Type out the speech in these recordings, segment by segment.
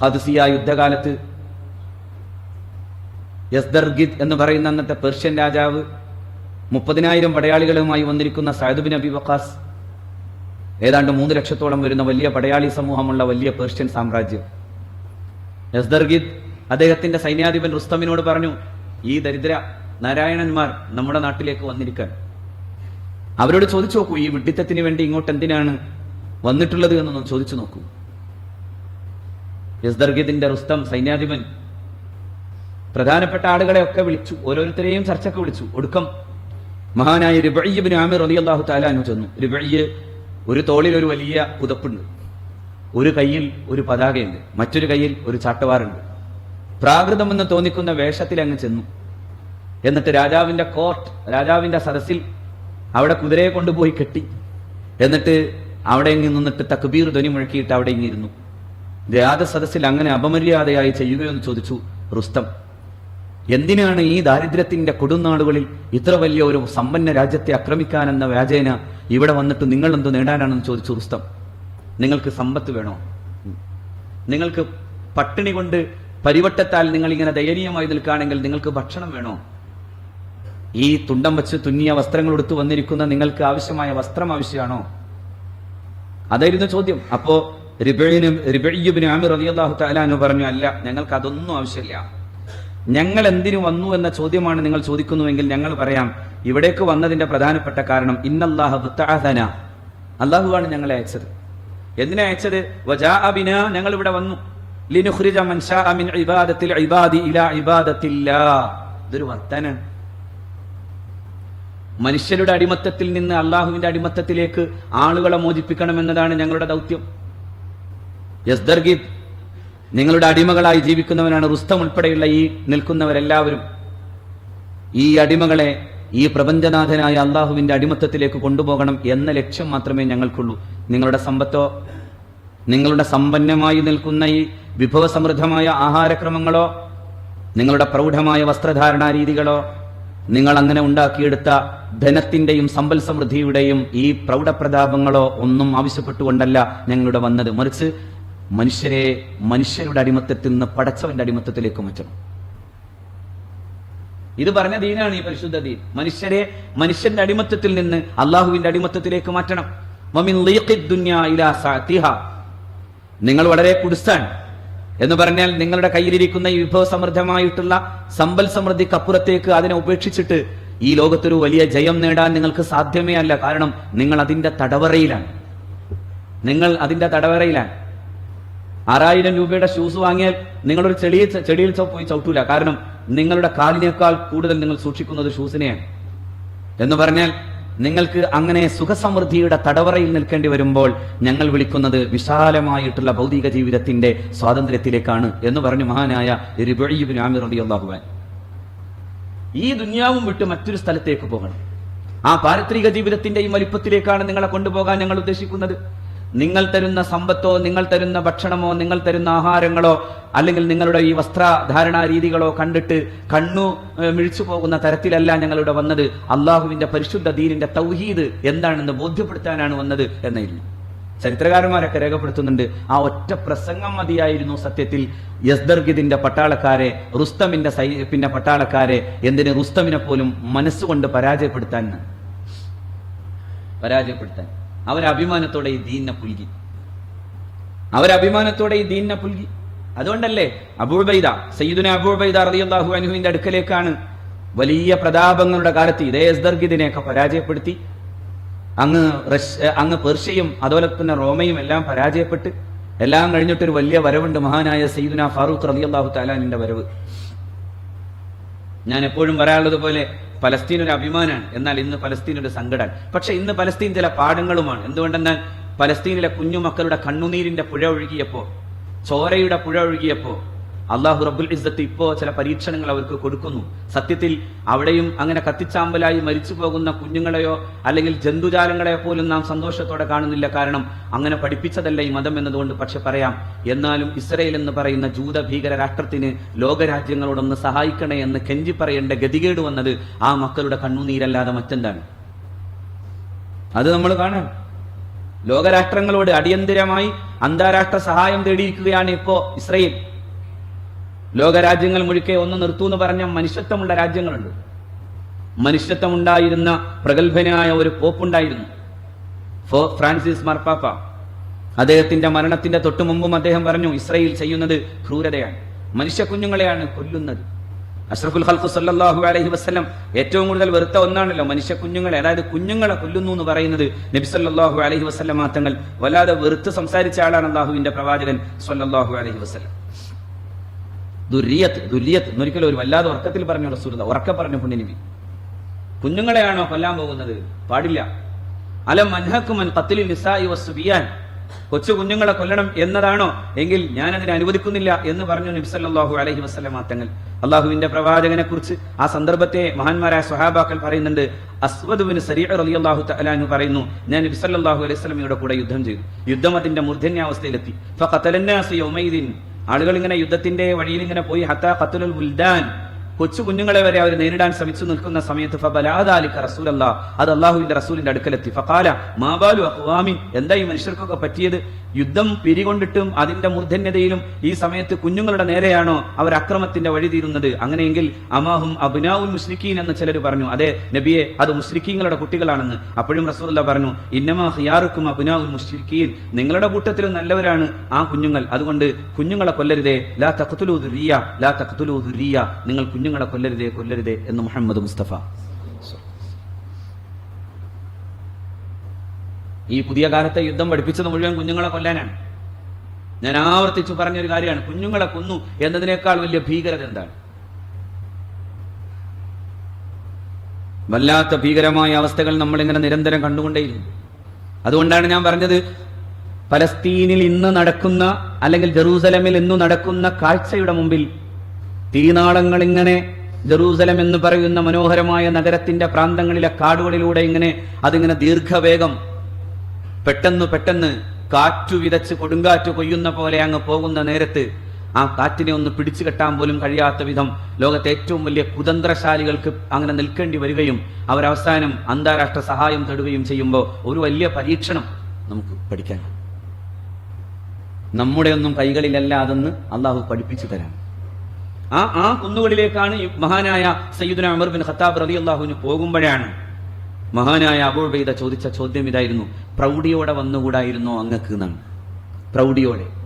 ഹദ്സിയ യുദ്ധകാലത്ത് യസ്ദർഗിദ് എന്ന് പറയുന്ന അന്നത്തെ പേർഷ്യൻ രാജാവ് മുപ്പതിനായിരം പടയാളികളുമായി വന്നിരിക്കുന്ന സയദുബിൻ അബി വക്കാസ് ഏതാണ്ട് മൂന്ന് ലക്ഷത്തോളം വരുന്ന വലിയ പടയാളി സമൂഹമുള്ള വലിയ പേർഷ്യൻ സാമ്രാജ്യം. യസ്ദർഗിദ് അദ്ദേഹത്തിന്റെ സൈന്യാധിപൻ റുസ്തമിനോട് പറഞ്ഞു ഈ ദരിദ്ര നാരായണന്മാർ നമ്മുടെ നാട്ടിലേക്ക് വന്നിരിക്കാൻ. അവരോട് ചോദിച്ചു നോക്കൂ ഈ വിഡ്ഢിത്തത്തിന് വേണ്ടി ഇങ്ങോട്ട് എന്തിനാണ് വന്നിട്ടുള്ളത് എന്നൊന്ന് ചോദിച്ചു നോക്കൂ. യസ്ദർഗിദിന്റെ റുസ്തം സൈന്യാധിപൻ. പ്രധാനപ്പെട്ട ആളുകളെ ഒക്കെ വിളിച്ചു ഓരോരുത്തരെയും ചർച്ചക്ക് വിളിച്ചു. ഒടുക്കം മഹാനായ രുബയ്യബിന് ആമിർ അലി അള്ളാഹു താലാനു ചെന്നു. റിബഴിയ് ഒരു തോളിൽ ഒരു വലിയ പുതപ്പുണ്ട്. ഒരു കയ്യിൽ ഒരു പതാകയുണ്ട്. മറ്റൊരു കയ്യിൽ ഒരു ചാട്ടവാറുണ്ട്. പ്രാകൃതമെന്ന് തോന്നിക്കുന്ന വേഷത്തിൽ അങ്ങ് ചെന്നു. എന്നിട്ട് രാജാവിന്റെ കോർട്ട് രാജാവിന്റെ സദസ്സിൽ അവിടെ കുതിരയെ കൊണ്ടുപോയി കെട്ടി. എന്നിട്ട് അവിടെ ഇങ്ങ് നിന്നിട്ട് തക്ബീർ ധ്വനി മുഴക്കിയിട്ട് അവിടെ ഇങ്ങിരുന്നു രാജസദസ്സിൽ അങ്ങനെ അപമര്യാദയായി ചെയ്യുകയെന്ന് ചോദിച്ചു റുസ്തം. എന്തിനാണ് ഈ ദാരിദ്ര്യത്തിന്റെ കൊടുനാടുകളിൽ ഇത്ര വലിയ ഒരു സമ്പന്ന രാജ്യത്തെ ആക്രമിക്കാനെന്ന വ്യാജേന ഇവിടെ വന്നിട്ട് നിങ്ങൾ എന്ത് നേടാനാണെന്ന് ചോദിച്ചു റുസ്തം. നിങ്ങൾക്ക് സമ്പത്ത് വേണോ? നിങ്ങൾക്ക് പട്ടിണി കൊണ്ട് പരിവട്ടത്താൽ നിങ്ങൾ ഇങ്ങനെ ദയനീയമായി നിൽക്കുകയാണെങ്കിൽ നിങ്ങൾക്ക് ഭക്ഷണം വേണോ? ഈ തുണ്ടം വെച്ച് തുന്നിയ വസ്ത്രങ്ങൾ എടുത്തു വന്നിരിക്കുന്ന നിങ്ങൾക്ക് ആവശ്യമായ വസ്ത്രം ആവശ്യമാണോ? അതായിരുന്നു ചോദ്യം. അപ്പോ റിബിന് പറഞ്ഞു അല്ല ഞങ്ങൾക്ക് അതൊന്നും ആവശ്യമില്ല. ഞങ്ങൾ എന്തിനു വന്നു എന്ന ചോദ്യമാണ് നിങ്ങൾ ചോദിക്കുന്നുവെങ്കിൽ ഞങ്ങൾ പറയാം ഇവിടേക്ക് വന്നതിന്റെ പ്രധാനപ്പെട്ട കാരണം ഇന്നല്ലാഹു ബുത്തഅദന അള്ളാഹുവാണ് ഞങ്ങളെ അയച്ചത്. എന്തിനാ അയച്ചത്? ഞങ്ങൾ ഇവിടെ വന്നു. അമിൻ ഇബാദത്തിൽ ഇബാദി ഇലാ ഇതൊരു മനുഷ്യരുടെ അടിമത്തത്തിൽ നിന്ന് അള്ളാഹുവിന്റെ അടിമത്തത്തിലേക്ക് ആളുകളെ മോചിപ്പിക്കണം എന്നതാണ് ഞങ്ങളുടെ ദൗത്യം. യസ്ദർഗീബ് നിങ്ങളുടെ അടിമകളായി ജീവിക്കുന്നവനാണ് റുസ്തം ഉൾപ്പെടെയുള്ള ഈ നിൽക്കുന്നവരെല്ലാവരും. ഈ അടിമകളെ ഈ പ്രപഞ്ചനാഥനായ അള്ളാഹുവിന്റെ അടിമത്തത്തിലേക്ക് കൊണ്ടുപോകണം എന്ന ലക്ഷ്യം മാത്രമേ ഞങ്ങൾക്കുള്ളൂ. നിങ്ങളുടെ സമ്പത്തോ നിങ്ങളുടെ സമ്പന്നമായി നിൽക്കുന്ന ഈ വിഭവസമൃദ്ധമായ ആഹാരക്രമങ്ങളോ നിങ്ങളുടെ പ്രൗഢമായ വസ്ത്രധാരണാ രീതികളോ നിങ്ങൾ അങ്ങനെ ഉണ്ടാക്കിയെടുത്ത ധനത്തിന്റെയും സമ്പൽ സമൃദ്ധിയുടെയും ഈ പ്രൗഢപ്രതാപങ്ങളോ ഒന്നും ആവശ്യപ്പെട്ടുകൊണ്ടല്ല ഞങ്ങളുടെ വന്നത്. മറിച്ച് മനുഷ്യരെ മനുഷ്യരുടെ അടിമത്തത്തിൽ നിന്ന് പടച്ചവന്റെ അടിമത്തത്തിലേക്ക് മാറ്റണം. ഇത് പറഞ്ഞ ദീനാണ് ഈ പരിശുദ്ധ ദീൻ. മനുഷ്യരെ മനുഷ്യന്റെ അടിമത്തത്തിൽ നിന്ന് അള്ളാഹുവിന്റെ അടിമത്തത്തിലേക്ക് മാറ്റണം. നിങ്ങൾ വളരെ കുടുസാൻ എന്ന് പറഞ്ഞാൽ നിങ്ങളുടെ കയ്യിലിരിക്കുന്ന ഈ വിഭവ സമൃദ്ധമായിട്ടുള്ള സമ്പൽ സമൃദ്ധിക്കപ്പുറത്തേക്ക് അതിനെ ഉപേക്ഷിച്ചിട്ട് ഈ ലോകത്തൊരു വലിയ ജയം നേടാൻ നിങ്ങൾക്ക് സാധ്യമേ അല്ല. കാരണം നിങ്ങൾ അതിന്റെ തടവറയിലാണ്. നിങ്ങൾ അതിന്റെ തടവറയിലാണ്. ആറായിരം രൂപയുടെ ഷൂസ് വാങ്ങിയാൽ നിങ്ങളൊരു ചെടിയിൽ ചെടിയിൽ പോയി ചവിട്ടൂല. കാരണം നിങ്ങളുടെ കാലിനേക്കാൾ കൂടുതൽ നിങ്ങൾ സൂക്ഷിക്കുന്നത് ഷൂസിനെയാണ് എന്ന് പറഞ്ഞാൽ നിങ്ങൾക്ക് അങ്ങനെ സുഖസമൃദ്ധിയുടെ തടവറയിൽ നിൽക്കേണ്ടി വരുമ്പോൾ ഞങ്ങൾ വിളിക്കുന്നത് വിശാലമായിട്ടുള്ള ഭൗതിക ജീവിതത്തിന്റെ സ്വാതന്ത്ര്യത്തിലേക്കാണ് എന്ന് പറഞ്ഞു മഹാനായ റിബഈബിൻ ആമിർ ഈ ദുന്യാവും വിട്ട് മറ്റൊരു സ്ഥലത്തേക്ക് പോകണം. ആ പാരത്രിക ജീവിതത്തിന്റെയും വലിപ്പത്തിലേക്കാണ് നിങ്ങളെ കൊണ്ടുപോകാൻ ഞങ്ങൾ ഉദ്ദേശിക്കുന്നത്. നിങ്ങൾ തരുന്ന സമ്പത്തോ നിങ്ങൾ തരുന്ന ഭക്ഷണമോ നിങ്ങൾ തരുന്ന ആഹാരങ്ങളോ അല്ലെങ്കിൽ നിങ്ങളുടെ ഈ വസ്ത്രധാരണാ രീതികളോ കണ്ടിട്ട് കണ്ണു മിഴിച്ചു പോകുന്ന തരത്തിലല്ല ഞങ്ങളിവിടെ വന്നത്. അള്ളാഹുവിന്റെ പരിശുദ്ധ ദീനിന്റെ തൗഹീദ് എന്താണെന്ന് ബോധ്യപ്പെടുത്താനാണ് വന്നത് എന്നായിരുന്നു ചരിത്രകാരന്മാരൊക്കെ രേഖപ്പെടുത്തുന്നുണ്ട്. ആ ഒറ്റ പ്രസംഗം മതിയായിരുന്നു സത്യത്തിൽ. യസ്ദർഗിദിന്റെ പട്ടാളക്കാരെ റുസ്തമിന്റെ പിന്നെ പട്ടാളക്കാരെ എന്തിന് റുസ്തമിനെ പോലും മനസ്സുകൊണ്ട് പരാജയപ്പെടുത്താൻ പരാജയപ്പെടുത്താൻ. അവരഭിമാനത്തോടെ ഈ ദീനിനെ പുൽകി. അവരഭിമാനത്തോടെ ഈ ദീനിനെ പുൽകി. അതുകൊണ്ടല്ലേ അബൂബൈദ സയ്യിദുന അബൂബൈദ റളിയല്ലാഹു അനുഹുവിന്റെ അടുക്കലേക്കാണ് വലിയ പ്രതാപങ്ങളുടെ കാലത്ത് ഇതേ യസ്ദർഗിദിനെയൊക്കെ പരാജയപ്പെടുത്തി. അങ്ങ് റഷ്യ അങ്ങ് പേർഷ്യയും അതുപോലെ തന്നെ റോമയും എല്ലാം പരാജയപ്പെട്ട് എല്ലാം കഴിഞ്ഞിട്ടൊരു വലിയ വരവുണ്ട് മഹാനായ സയ്യിദുന ഫാറൂഖ് റളിയല്ലാഹു താലാനിന്റെ വരവ്. ഞാൻ എപ്പോഴും പറയാനുള്ളത് പോലെ പലസ്തീൻ ഒരു അഭിമാനമാണ് എന്നാൽ ഇന്ന് പലസ്തീൻ ഒരു സങ്കടമാണ് പക്ഷെ ഇന്ന് പലസ്തീൻ ചില പാഠങ്ങളുമാണ്. എന്തുകൊണ്ടെന്നാൽ പലസ്തീനിലെ കുഞ്ഞുമക്കളുടെ കണ്ണുനീരിന്റെ പുഴ ഒഴുകിയപ്പോ ചോരയുടെ പുഴ ഒഴുകിയപ്പോ അള്ളാഹു റബ്ബുൽ ഇസ്സത്ത് ഇപ്പോ ചില പരീക്ഷണങ്ങൾ അവർക്ക് കൊടുക്കുന്നു. സത്യത്തിൽ അവിടെയും അങ്ങനെ കത്തിച്ചാമ്പലായി മരിച്ചു പോകുന്ന കുഞ്ഞുങ്ങളെയോ അല്ലെങ്കിൽ ജന്തുജാലങ്ങളെയോ പോലും നാം സന്തോഷത്തോടെ കാണുന്നില്ല. കാരണം അങ്ങനെ പഠിപ്പിച്ചതല്ല ഈ മതം എന്നതുകൊണ്ട് പക്ഷെ പറയാം എന്നാലും ഇസ്രയേൽ എന്ന് പറയുന്ന ജൂത ഭീകര രാഷ്ട്രത്തിന് ലോകരാജ്യങ്ങളോടൊന്ന് സഹായിക്കണേ എന്ന് കെഞ്ചി പറയേണ്ട ഗതികേട് വന്നത് ആ മക്കളുടെ കണ്ണുനീരല്ലാതെ മറ്റെന്താണ്? അത് നമ്മൾ കാണാം. ലോകരാഷ്ട്രങ്ങളോട് അടിയന്തിരമായി അന്താരാഷ്ട്ര സഹായം തേടിയിരിക്കുകയാണ് ഇപ്പോ ഇസ്രയേൽ. ലോകരാജ്യങ്ങൾ മുഴുക്കെ ഒന്ന് നിർത്തൂ എന്ന് പറഞ്ഞ മനുഷ്യത്വമുള്ള രാജ്യങ്ങളുണ്ട്. മനുഷ്യത്വമുണ്ടായിരുന്ന പ്രഗത്ഭനായ ഒരു പോപ്പുണ്ടായിരുന്നു. ഫോ ഫ്രാൻസിസ് മർപ്പാപ്പ അദ്ദേഹത്തിന്റെ മരണത്തിന്റെ തൊട്ടു മുമ്പും അദ്ദേഹം പറഞ്ഞു ഇസ്രയേൽ ചെയ്യുന്നത് ക്രൂരതയാണ്. മനുഷ്യ കുഞ്ഞുങ്ങളെയാണ് കൊല്ലുന്നത്. അഷ്റഫുൽ ഖൽഖു സല്ലാഹു അലഹി വസ്ലം ഏറ്റവും കൂടുതൽ വെറുത്ത ഒന്നാണല്ലോ മനുഷ്യ കുഞ്ഞുങ്ങളെ. അതായത് കുഞ്ഞുങ്ങളെ കൊല്ലുന്നു എന്ന് പറയുന്നത് നബി സല്ലല്ലാഹു അലഹി വസ്ലം മാത്രങ്ങൾ വല്ലാതെ വെറുത്ത് സംസാരിച്ച ആളാണ് അള്ളാഹുവിന്റെ പ്രവാചകൻ സല്ലാഹു അലഹി വസല്ലം. ദുര്യത്ത് ദുര്യത്ത് എന്നൊരിക്കലും ഒരു വല്ലാതെ ഉറക്കത്തിൽ പറഞ്ഞു റസൂൽ ഉറക്ക പറഞ്ഞു പുണ്യനിമി കുഞ്ഞുങ്ങളെയാണോ കൊല്ലാൻ പോകുന്നത്? പാടില്ല. അലം മൻഹക്കുമൻ കത്തിലി നിസായി വസുബിയാൻ കൊച്ചു കുഞ്ഞുങ്ങളെ കൊല്ലണം എന്നതാണോ? എങ്കിൽ ഞാൻ അതിനെ അനുവദിക്കുന്നില്ല എന്ന് പറഞ്ഞു നബ്സല്ലാഹു അലഹി വസ്ലം തങ്ങൾ. അള്ളാഹുവിന്റെ പ്രവാചകനെ കുറിച്ച് ആ സന്ദർഭത്തെ മഹാന്മാരായ സ്വഹാബാക്കൾ പറയുന്നുണ്ട്. അസ്വദുവിന് സരീഅ അലി അള്ളാഹു തലാന്ന് പറയുന്നു ഞാൻ നബ്സല്ലാഹു അലൈഹി സ്വലമിയുടെ കൂടെ യുദ്ധം ചെയ്തു. യുദ്ധം അതിന്റെ മൂർധന്യാവസ്ഥയിലെത്തി. ആളുകൾ ഇങ്ങനെ യുദ്ധത്തിന്റെ വഴിയിൽ ഇങ്ങനെ പോയി. ഹത്താ ഖത്തുൽ ബുൽദാൻ കൊച്ചു കുഞ്ഞുങ്ങളെ വരെ അവർ നേരിടാൻ ശ്രമിച്ചു നിൽക്കുന്ന സമയത്ത് ഫബലാദാലിക്ക റസൂലല്ല അത് അള്ളാഹുവിന്റെ റസൂലിന്റെ അടുക്കലെത്തി. ഫഖാല മാബാലു അഹ്വാമി എന്താ ഈ മനുഷ്യർക്കൊക്കെ പറ്റിയത്? യുദ്ധം പിരികൊണ്ടിട്ടും അതിന്റെ മൂർധന്യതയിലും ഈ സമയത്ത് കുഞ്ഞുങ്ങളുടെ നേരെയാണോ അവർ അക്രമത്തിന്റെ വഴി തീരുന്നത്? അങ്ങനെയെങ്കിൽ അമാഹും അബുനാവുൽ മുസ്ലിഖീൻ എന്ന് ചിലർ പറഞ്ഞു. അതെ നബിയെ അത് മുസ്ലിഖീങ്ങളുടെ കുട്ടികളാണെന്ന്. അപ്പോഴും റസൂല്ല പറഞ്ഞു ഇന്നമാ ഹിയാറുക്കും അബുനാവുൽ മുസ്ലിഖീൻ നിങ്ങളുടെ കൂട്ടത്തിലും നല്ലവരാണ് ആ കുഞ്ഞുങ്ങൾ. അതുകൊണ്ട് കുഞ്ഞുങ്ങളെ കൊല്ലരുതേ. ലാ തഖ്തുലൂ ദുരിയ ലാ തഖ്തുലൂ ദുരിയ നിങ്ങൾ കുഞ്ഞുങ്ങളെ കൊല്ലരുതേ കൊല്ലരുതേ എന്ന് മുഹമ്മദ് മുസ്തഫ. ഈ പുതിയ കാലത്തെ യുദ്ധം പഠിപ്പിച്ചത് മുഴുവൻ കുഞ്ഞുങ്ങളെ കൊല്ലാനാണ്. ഞാൻ ആവർത്തിച്ചു പറഞ്ഞൊരു കാര്യമാണ്. കുഞ്ഞുങ്ങളെ കൊന്നു എന്നതിനേക്കാൾ വലിയ ഭീകരത എന്താണ്? വല്ലാത്ത ഭീകരമായ അവസ്ഥകൾ നമ്മളിങ്ങനെ നിരന്തരം കണ്ടുകൊണ്ടേയിരുന്നു. അതുകൊണ്ടാണ് ഞാൻ പറഞ്ഞത് പലസ്തീനിൽ ഇന്ന് നടക്കുന്ന അല്ലെങ്കിൽ ജെറൂസലമിൽ ഇന്ന് നടക്കുന്ന കാഴ്ചയുടെ മുമ്പിൽ തീനാളങ്ങൾ ഇങ്ങനെ ജെറൂസലം എന്ന് പറയുന്ന മനോഹരമായ നഗരത്തിന്റെ പ്രാന്തങ്ങളിലെ കാടുകളിലൂടെ ഇങ്ങനെ അതിങ്ങനെ ദീർഘവേഗം പെട്ടെന്ന് പെട്ടെന്ന് കാറ്റു വിതച്ച് കൊടുങ്കാറ്റ് കൊയ്യുന്ന പോലെ അങ്ങ് പോകുന്ന നേരത്ത് ആ കാറ്റിനെ ഒന്ന് പിടിച്ചു കെട്ടാൻ പോലും കഴിയാത്ത വിധം ലോകത്തെ ഏറ്റവും വലിയ കുതന്ത്രശാലികൾക്ക് അങ്ങനെ നിൽക്കേണ്ടി വരികയും അവരവസാനം അന്താരാഷ്ട്ര സഹായം തേടുകയും ചെയ്യുമ്പോൾ ഒരു വലിയ പരീക്ഷണം നമുക്ക് പഠിക്കാൻ. നമ്മുടെ ഒന്നും കൈകളിലല്ല അതെന്ന് അള്ളാഹു പഠിപ്പിച്ചു തരാം. ആ ആ കുന്നുകളിലേക്കാണ് മഹാനായ സയ്യിദുന അമർ ബിൻ ഖത്താബ് റബി അള്ളാഹുവിന് പോകുമ്പോഴാണ് മഹാനായ അബൂബൈദ ചോദിച്ച ചോദ്യം ഇതായിരുന്നു. പ്രൗഢിയോടെ വന്നുകൂടായിരുന്നോ അങ്ങക്ക് എന്നാണ്. പ്രൗഢിയോടെ.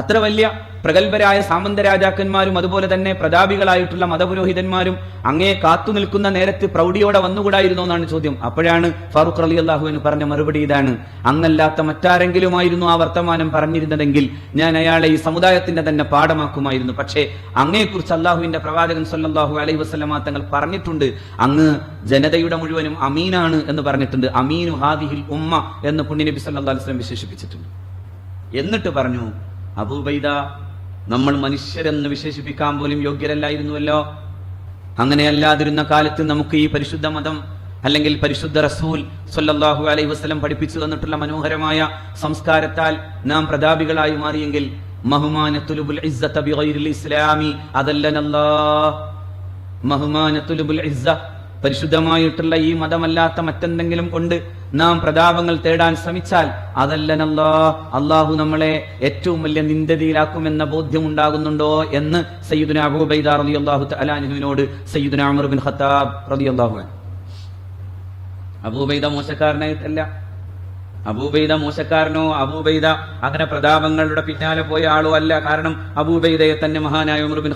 അത്ര വലിയ പ്രഗത്ഭരായ സാമന്ത രാജാക്കന്മാരും അതുപോലെ തന്നെ പ്രതാപികളായിട്ടുള്ള മതപുരോഹിതന്മാരും അങ്ങേ കാത്തു നിൽക്കുന്ന നേരത്ത് പ്രൗഢിയോടെ വന്നുകൂടായിരുന്നോ എന്നാണ് ചോദ്യം. അപ്പോഴാണ് ഫാറൂഖ് അലി അള്ളാഹുവിന് പറഞ്ഞ മറുപടി ഇതാണ്. അങ്ങല്ലാത്ത മറ്റാരെങ്കിലുമായിരുന്നു ആ വർത്തമാനം പറഞ്ഞിരുന്നതെങ്കിൽ ഞാൻ അയാളെ ഈ സമുദായത്തിന്റെ തന്നെ പാഠമാക്കുമായിരുന്നു. പക്ഷേ അങ്ങയെക്കുറിച്ച് അള്ളാഹുവിന്റെ പ്രവാചകൻ സല്ലാഹു അലൈഹി വസല്ലമ തങ്ങൾ പറഞ്ഞിട്ടുണ്ട്. അങ്ങ് ജനതയുടെ മുഴുവനും അമീനാണ് എന്ന് പറഞ്ഞിട്ടുണ്ട്. അമീനു ഹാദിഹിൽ ഉമ്മ എന്ന് പുണ്യനബി സല്ലാ വസല്ലം വിശേഷിപ്പിച്ചിട്ടുണ്ട്. എന്നിട്ട് പറഞ്ഞു അബൂബൈദ നമ്മൾ മനുഷ്യരെന്ന് വിശേഷിപ്പിക്കാൻ പോലും യോഗ്യരല്ലായിരുന്നുവല്ലോ. അങ്ങനെയല്ലാതിരുന്ന കാലത്ത് നമുക്ക് ഈ പരിശുദ്ധ മതം അല്ലെങ്കിൽ പരിശുദ്ധ റസൂൽ സൊല്ലാഹു അലൈഹി വസ്ലം പഠിപ്പിച്ചു തന്നിട്ടുള്ള മനോഹരമായ സംസ്കാരത്താൽ നാം പ്രതാപികളായി മാറിയെങ്കിൽ ഇസ്ലാമി ഇസ്സ പരിശുദ്ധമായിട്ടുള്ള ഈ മതമല്ലാത്ത മറ്റെന്തെങ്കിലും കൊണ്ട് നാം പ്രതാപങ്ങൾ തേടാൻ ശ്രമിച്ചാൽ അതല്ലനല്ലോ അള്ളാഹു നമ്മളെ ഏറ്റവും വലിയ നിന്ദതിയിലാക്കുമെന്ന ബോധ്യം ഉണ്ടാകുന്നുണ്ടോ എന്ന് സയ്യിദുന അബൂബൈദ റളി അള്ളാഹു അലാനുവിനോട് സയ്യിദുന അമർ ബിൻ ഖത്താബ് റതി അള്ളാഹു അബൂബൈദ മോശക്കാരനായിട്ടല്ല. അബൂബൈദ മോശക്കാരനോ അബൂബൈദ അങ്ങനെ പ്രതാപങ്ങളുടെ പിന്നാലെ പോയ ആളോ അല്ല. കാരണം അബൂബൈദയെ തന്നെ മഹാനായ ഉമർ ബിൻ